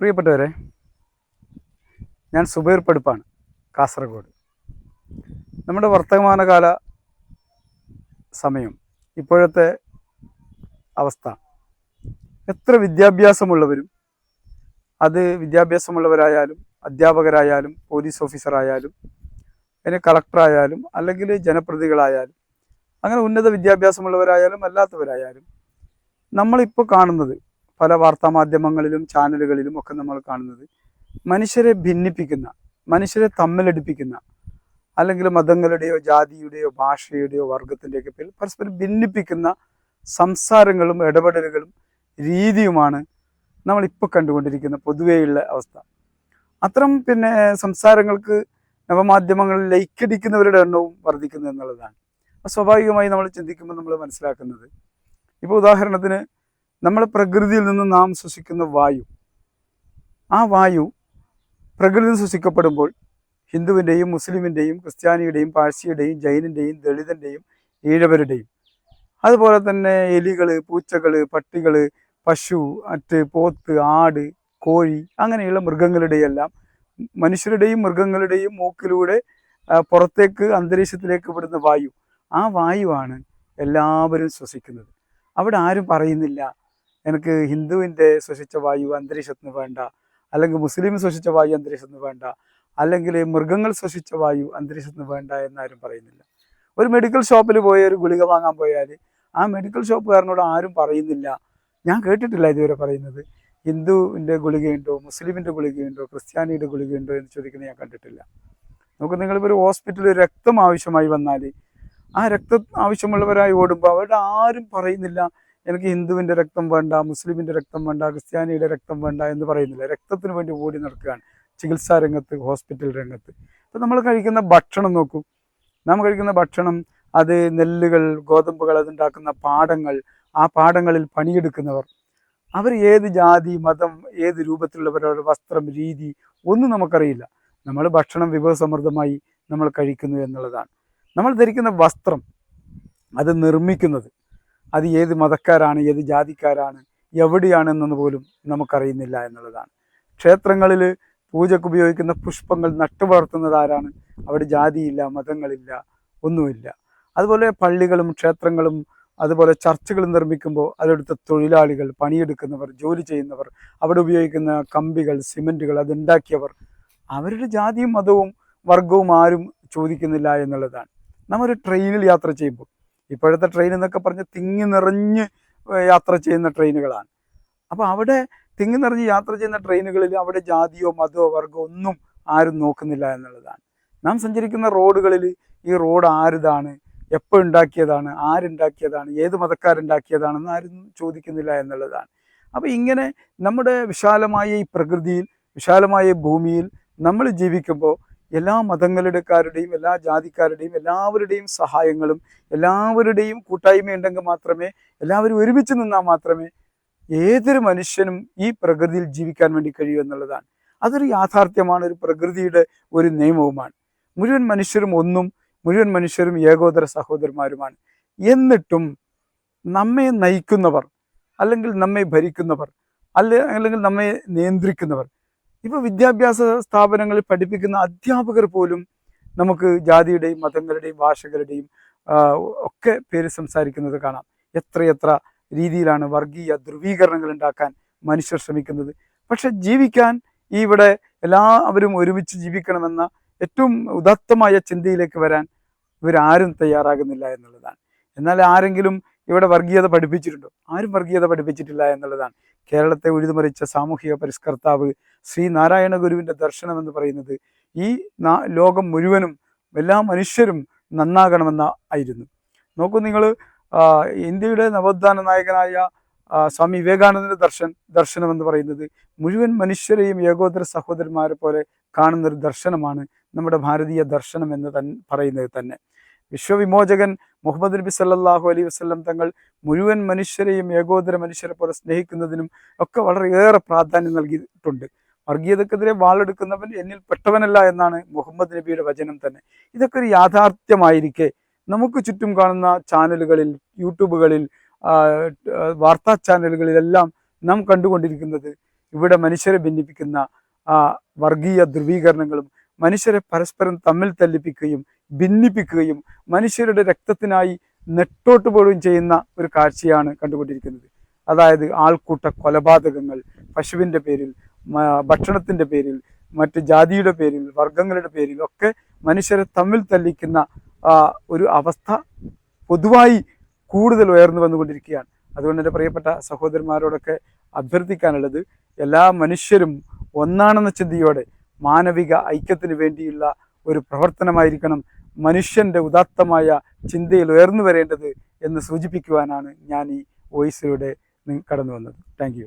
പ്രിയപ്പെട്ടവരെ ഞാൻ സുബൈർ പടുപ്പാണ് കാസർഗോഡ്. നമ്മുടെ വർത്തമാനകാല സമയം ഇപ്പോഴത്തെ അവസ്ഥ. എത്ര വിദ്യാഭ്യാസമുള്ളവരും അത് വിദ്യാഭ്യാസമുള്ളവരായാലും അധ്യാപകരായാലും പോലീസ് ഓഫീസറായാലും പിന്നെ കളക്ടറായാലും അല്ലെങ്കിൽ ജനപ്രതികളായാലും അങ്ങനെ ഉന്നത വിദ്യാഭ്യാസമുള്ളവരായാലും അല്ലാത്തവരായാലും നമ്മളിപ്പോൾ കാണുന്നത് പല വാർത്താമാധ്യമങ്ങളിലും ചാനലുകളിലും ഒക്കെ നമ്മൾ കാണുന്നത് മനുഷ്യരെ ഭിന്നിപ്പിക്കുന്ന മനുഷ്യരെ തമ്മിലടിപ്പിക്കുന്ന അല്ലെങ്കിൽ മതങ്ങളുടെയോ ജാതിയുടെയോ ഭാഷയുടെയോ വർഗത്തിന്റെയൊക്കെ പേരിൽ പരസ്പരം ഭിന്നിപ്പിക്കുന്ന സംസാരങ്ങളും ഇടപെടലുകളും രീതിയുമാണ് നമ്മളിപ്പോൾ കണ്ടുകൊണ്ടിരിക്കുന്ന പൊതുവെയുള്ള അവസ്ഥ. അത്തരം പിന്നെ സംസാരങ്ങൾക്ക് നവമാധ്യമങ്ങളിൽ ലൈക്കടിക്കുന്നവരുടെ എണ്ണവും വർദ്ധിക്കുന്നു എന്നുള്ളതാണ്. സ്വാഭാവികമായി നമ്മൾ ചിന്തിക്കുമ്പോൾ നമ്മൾ മനസ്സിലാക്കുന്നത് ഇപ്പോൾ ഉദാഹരണത്തിന് നമ്മൾ പ്രകൃതിയിൽ നിന്ന് നാം ശ്വസിക്കുന്ന വായു. ആ വായു പ്രകൃതി ശ്വസിക്കപ്പെടുമ്പോൾ ഹിന്ദുവിന്റെയും മുസ്ലിമിന്റെയും ക്രിസ്ത്യാനിയുടെയും പാഴ്സിയുടെയും ജൈനിന്റെയും ദളിതന്റെയും ഈഴവരുടെയും. അതുപോലെ തന്നെ എലികൾ പൂച്ചകൾ പട്ടികൾ പശു അറ്റ് പോത്ത് ആട് കോഴി അങ്ങനെയുള്ള മൃഗങ്ങളുടെയെല്ലാം മനുഷ്യരുടെയും മൃഗങ്ങളുടെയും മൂക്കിലൂടെ പുറത്തേക്ക് അന്തരീക്ഷത്തിലേക്ക് വിടുന്ന വായു. ആ വായുവാണ് എല്ലാവരും ശ്വസിക്കുന്നത്. അവിടെ ആരും പറയുന്നില്ല. എനിക്ക് ഹിന്ദുവിന്റെ ശ്വസിച്ച വായു അന്തരീക്ഷത്തിന് വേണ്ട അല്ലെങ്കിൽ മുസ്ലിം ശ്വസിച്ച വായു അന്തരീക്ഷത്തിന് വേണ്ട അല്ലെങ്കിൽ മൃഗങ്ങൾ ശ്വസിച്ച വായു അന്തരീക്ഷത്തിന് വേണ്ട എന്നാരും പറയുന്നില്ല. ഒരു മെഡിക്കൽ ഷോപ്പിൽ പോയ ഒരു ഗുളിക വാങ്ങാൻ പോയാൽ ആ മെഡിക്കൽ ഷോപ്പുകാരനോട് ആരും പറയുന്നില്ല. ഞാൻ കേട്ടിട്ടില്ല ഇതുവരെ പറയുന്നത്. ഹിന്ദുവിന്റെ ഗുളികയുണ്ടോ മുസ്ലിമിന്റെ ഗുളികയുണ്ടോ ക്രിസ്ത്യാനിയുടെ ഗുളികയുണ്ടോ എന്ന് ചോദിക്കുന്നത് ഞാൻ കണ്ടിട്ടില്ല. നമുക്ക് നിങ്ങളിപ്പോൾ ഒരു ഹോസ്പിറ്റലിൽ രക്തം ആവശ്യമായി വന്നാൽ ആ രക്തം ആവശ്യമുള്ളവരായി ഓടുമ്പോൾ അവരുടെ ആരും പറയുന്നില്ല. എനിക്ക് ഹിന്ദുവിന്റെ രക്തം വേണ്ട മുസ്ലിമിന്റെ രക്തം വേണ്ട ക്രിസ്ത്യാനിയുടെ രക്തം വേണ്ട എന്ന് പറയുന്നില്ല. രക്തത്തിന് വേണ്ടി ഓടി നടക്കുകയാണ് ചികിത്സാ രംഗത്ത് ഹോസ്പിറ്റൽ രംഗത്ത്. ഇപ്പം നമ്മൾ കഴിക്കുന്ന ഭക്ഷണം നോക്കൂ. നാം കഴിക്കുന്ന ഭക്ഷണം അത് നെല്ലുകൾ ഗോതമ്പുകൾ അതുണ്ടാക്കുന്ന പാടങ്ങൾ ആ പാടങ്ങളിൽ പണിയെടുക്കുന്നവർ അവർ ഏത് ജാതി മതം ഏത് രൂപത്തിലുള്ളവരുടെ വസ്ത്രം രീതി ഒന്നും നമുക്കറിയില്ല. നമ്മൾ ഭക്ഷണം വിഭവസമൃദ്ധമായി നമ്മൾ കഴിക്കുന്നു എന്നുള്ളതാണ്. നമ്മൾ ധരിക്കുന്ന വസ്ത്രം അത് നിർമ്മിക്കുന്നത് അത് ഏത് മതക്കാരാണ് ഏത് ജാതിക്കാരാണ് എവിടെയാണെന്നൊന്നു പോലും നമുക്കറിയുന്നില്ല എന്നുള്ളതാണ്. ക്ഷേത്രങ്ങളിൽ പൂജയ്ക്ക് ഉപയോഗിക്കുന്ന പുഷ്പങ്ങൾ നട്ടുവളർത്തുന്നത് ആരാണ്? അവിടെ ജാതിയില്ല മതങ്ങളില്ല ഒന്നുമില്ല. അതുപോലെ പള്ളികളും ക്ഷേത്രങ്ങളും അതുപോലെ ചർച്ചുകൾ നിർമ്മിക്കുമ്പോൾ അതെടുത്ത തൊഴിലാളികൾ പണിയെടുക്കുന്നവർ ജോലി ചെയ്യുന്നവർ അവിടെ ഉപയോഗിക്കുന്ന കമ്പികൾ സിമെന്റുകൾ അതുണ്ടാക്കിയവർ അവരുടെ ജാതിയും മതവും വർഗവും ആരും ചോദിക്കുന്നില്ല എന്നുള്ളതാണ്. നമ്മൾ ഒരു ട്രെയിനിൽ യാത്ര ചെയ്യുമ്പോൾ ഇപ്പോഴത്തെ ട്രെയിൻ എന്നൊക്കെ പറഞ്ഞ് തിങ്ങി നിറഞ്ഞ് യാത്ര ചെയ്യുന്ന ട്രെയിനുകളാണ് അപ്പോൾ അവിടെ തിങ്ങി നിറഞ്ഞ് യാത്ര ചെയ്യുന്ന ട്രെയിനുകളിൽ അവിടെ ജാതിയോ മതമോ വർഗമോ ഒന്നും ആരും നോക്കുന്നില്ല എന്നുള്ളതാണ്. നാം സഞ്ചരിക്കുന്ന റോഡുകളിൽ ഈ റോഡ് ആരുതാണ് എപ്പോൾ ഉണ്ടാക്കിയതാണ് ആരുണ്ടാക്കിയതാണ് ഏത് മതക്കാരുണ്ടാക്കിയതാണെന്ന് ആരും ചോദിക്കുന്നില്ല എന്നുള്ളതാണ്. അപ്പോൾ ഇങ്ങനെ നമ്മുടെ വിശാലമായ ഈ പ്രകൃതിയിൽ വിശാലമായ ഭൂമിയിൽ നമ്മൾ ജീവിക്കുമ്പോൾ എല്ലാ മതങ്ങളുടെക്കാരുടെയും എല്ലാ ജാതിക്കാരുടെയും എല്ലാവരുടെയും സഹായങ്ങളും എല്ലാവരുടെയും കൂട്ടായ്മ ഉണ്ടെങ്കിൽ മാത്രമേ എല്ലാവരും ഒരുമിച്ച് നിന്നാൽ മാത്രമേ ഏതൊരു മനുഷ്യനും ഈ പ്രകൃതിയിൽ ജീവിക്കാൻ വേണ്ടി കഴിയൂ എന്നുള്ളതാണ്. അതൊരു യാഥാർത്ഥ്യമാണ് ഒരു പ്രകൃതിയുടെ ഒരു നിയമവുമാണ്. മുഴുവൻ മനുഷ്യരും ഒന്നും മുഴുവൻ മനുഷ്യരും ഏകോദര സഹോദരന്മാരുമാണ്. എന്നിട്ടും നമ്മെ നയിക്കുന്നവർ അല്ലെങ്കിൽ നമ്മെ ഭരിക്കുന്നവർ അല്ലെ അല്ലെങ്കിൽ നമ്മെ നിയന്ത്രിക്കുന്നവർ ഇപ്പോൾ വിദ്യാഭ്യാസ സ്ഥാപനങ്ങളിൽ പഠിപ്പിക്കുന്ന അധ്യാപകർ പോലും നമുക്ക് ജാതിയുടെയും മതങ്ങളുടെയും ഭാഷകളുടെയും ഒക്കെ പേര് സംസാരിക്കുന്നത് കാണാം. എത്രയെത്ര രീതിയിലാണ് വർഗീയ ധ്രുവീകരണങ്ങൾ ഉണ്ടാക്കാൻ മനുഷ്യർ ശ്രമിക്കുന്നത്. പക്ഷെ ജീവിക്കാൻ ഈ ഇവിടെ എല്ലാവരും ഒരുമിച്ച് ജീവിക്കണമെന്ന ഏറ്റവും ഉദാത്തമായ ചിന്തയിലേക്ക് വരാൻ ഇവരാരും തയ്യാറാകുന്നില്ല എന്നുള്ളതാണ്. എന്നാൽ ആരെങ്കിലും ഇവിടെ വർഗീയത പഠിപ്പിച്ചിട്ടുണ്ടോ? ആരും വർഗീയത പഠിപ്പിച്ചിട്ടില്ല എന്നുള്ളതാണ്. കേരളത്തെ ഉഴുതുമറിച്ച സാമൂഹിക പരിഷ്കർത്താവ് ശ്രീ നാരായണ ഗുരുവിന്റെ ദർശനം എന്ന് പറയുന്നത് ഈ ലോകം മുഴുവനും എല്ലാ മനുഷ്യരും നന്നാകണമെന്ന ആയിരുന്നു. നോക്കൂ നിങ്ങൾ ഇന്ത്യയുടെ നവോത്ഥാന നായകനായ സ്വാമി വിവേകാനന്ദന്റെ ദർശൻ ദർശനം എന്ന് പറയുന്നത് മുഴുവൻ മനുഷ്യരെയും ഏകോദര സഹോദരന്മാരെ പോലെ കാണുന്ന ഒരു ദർശനമാണ് നമ്മുടെ ഭാരതീയ ദർശനം എന്ന് തൻ പറയുന്നത് തന്നെ. വിശ്വവിമോചകൻ മുഹമ്മദ് നബി സല്ലാഹു അലൈ വസ്ലം തങ്ങൾ മുഴുവൻ മനുഷ്യരെയും ഏകോദര മനുഷ്യരെ പോലെ സ്നേഹിക്കുന്നതിനും ഒക്കെ വളരെയേറെ പ്രാധാന്യം നൽകിയിട്ടുണ്ട്. വർഗീയതക്കെതിരെ വാളെടുക്കുന്നവൻ എന്നിൽ പെട്ടവനല്ല എന്നാണ് മുഹമ്മദ് നബിയുടെ വചനം തന്നെ. ഇതൊക്കെ ഒരു യാഥാർത്ഥ്യമായിരിക്കെ. നമുക്ക് ചുറ്റും കാണുന്ന ചാനലുകളിൽ യൂട്യൂബുകളിൽ വാർത്താ ചാനലുകളിലെല്ലാം നാം കണ്ടുകൊണ്ടിരിക്കുന്നത് ഇവിടെ മനുഷ്യരെ ഭിന്നിപ്പിക്കുന്ന വർഗീയ ധ്രുവീകരണങ്ങളും മനുഷ്യരെ പരസ്പരം തമ്മിൽ തല്ലിപ്പിക്കുകയും ഭിന്നിപ്പിക്കുകയും മനുഷ്യരുടെ രക്തത്തിനായി നെട്ടോട്ട് പോലും ചെയ്യുന്ന ഒരു കാഴ്ചയാണ് കണ്ടുകൊണ്ടിരിക്കുന്നത്. അതായത് ആൾക്കൂട്ട കൊലപാതകങ്ങൾ പശുവിന്റെ പേരിൽ ഭക്ഷണത്തിന്റെ പേരിൽ മറ്റ് ജാതിയുടെ പേരിൽ വർഗങ്ങളുടെ പേരിൽ ഒക്കെ മനുഷ്യരെ തമ്മിൽ തല്ലിക്കുന്ന ഒരു അവസ്ഥ പൊതുവായി കൂടുതൽ ഉയർന്നു വന്നുകൊണ്ടിരിക്കുകയാണ്. അതുകൊണ്ട് എന്റെ പ്രിയപ്പെട്ട സഹോദരന്മാരോടൊക്കെ അഭ്യർത്ഥിക്കാനുള്ളത് എല്ലാ മനുഷ്യരും ഒന്നാണെന്ന ചിന്തയോടെ മാനവിക ഐക്യത്തിന് വേണ്ടിയുള്ള ഒരു പ്രവർത്തനമായിരിക്കണം മനുഷ്യന്റെ ഉദാത്തമായ ചിന്തയിൽ ഉയർന്നു വരേണ്ടത് എന്ന് സൂചിപ്പിക്കുവാനാണ് ഞാൻ ഈ വോയിസിലൂടെ കടന്നു വന്നത്. താങ്ക്